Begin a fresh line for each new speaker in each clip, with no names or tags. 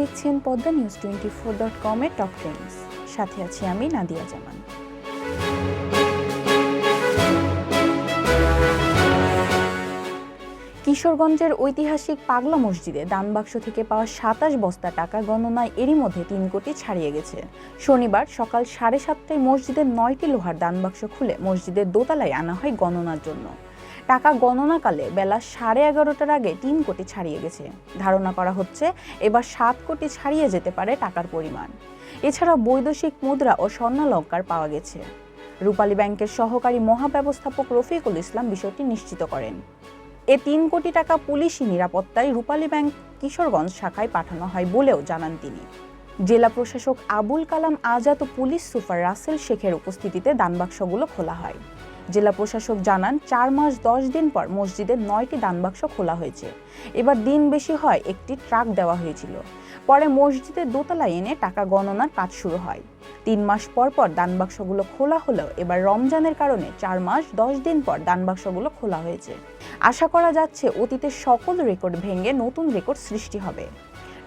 দেখছেন Padma news twenty four dot কমের top trends সাথে আছি আমি নাদিয়া জামান। কিশোরগঞ্জের ঐতিহাসিক পাগলা মসজিদে দানবাক্স থেকে পাওয়া সাতাশ বস্তা টাকা গণনায় এরই মধ্যে তিন কোটি ছাড়িয়ে গেছে। শনিবার সকাল সাড়ে সাতটায় মসজিদের নয়টি লোহার দানবাক্স খুলে মসজিদের দোতলায় আনা হয় গণনার জন্য। টাকা গণনাকালে বেলা সাড়ে এগারোটার আগে তিন কোটি ছাড়িয়ে গেছে। ধারণা করা হচ্ছে এবার সাত কোটি ছাড়িয়ে যেতে পারে টাকার পরিমাণ। এছাড়া বৈদেশিক মুদ্রা ও স্বর্ণালঙ্কার পাওয়া গেছে। রূপালী ব্যাংকের সহকারী মহাব্যবস্থাপক রফিকুল ইসলাম বিষয়টি নিশ্চিত করেন। এ তিন কোটি টাকা পুলিশি নিরাপত্তায় রূপালী ব্যাংক কিশোরগঞ্জ শাখায় পাঠানো হয় বলেও জানান তিনি। জেলা প্রশাসক আবুল কালাম আজাদ ও পুলিশ সুপার রাসেল শেখের উপস্থিতিতে দানবাক্সগুলো খোলা হয়। জেলা প্রশাসক জানান, চার মাস দশ দিন পর মসজিদের নয়টি দানবাক্স খোলা হয়েছে। এবার দিন বেশি হয় একটি ট্রাক দেওয়া হয়েছিল। পরে মসজিদের দোতলায় এনে টাকা গণনার কাজ শুরু হয়। তিন মাস পর পর দানবাক্সগুলো খোলা হলেও এবার রমজানের কারণে চার মাস দশ দিন পর দানবাক্সগুলো খোলা হয়েছে। আশা করা যাচ্ছে অতীতের সকল রেকর্ড ভেঙে নতুন রেকর্ড সৃষ্টি হবে।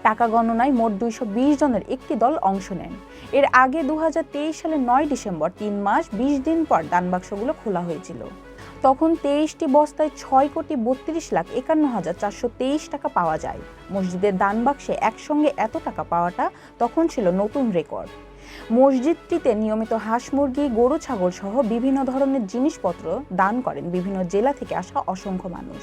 টাকা গণনায় মোট দুইশো বিশ জনের একটি দল অংশ নেন। এর আগে দু সালের নয় ডিসেম্বর, তিন মাস বিশ দিন পর দানবাক্সগুলো খোলা হয়েছিল। তখন তেইশটি বস্তায় ছয় কোটি বত্রিশ লাখ একান্ন হাজার চারশো তেইশ টাকা পাওয়া যায়। মসজিদের দানবাক্সে একসঙ্গে এত টাকা পাওয়াটা তখন ছিল নতুন রেকর্ড। মসজিদটিতে নিয়মিত হাঁস মুরগি, গরু, ছাগল সহ বিভিন্ন ধরনের জিনিসপত্র দান করেন বিভিন্ন জেলা থেকে আসা অসংখ্য মানুষ।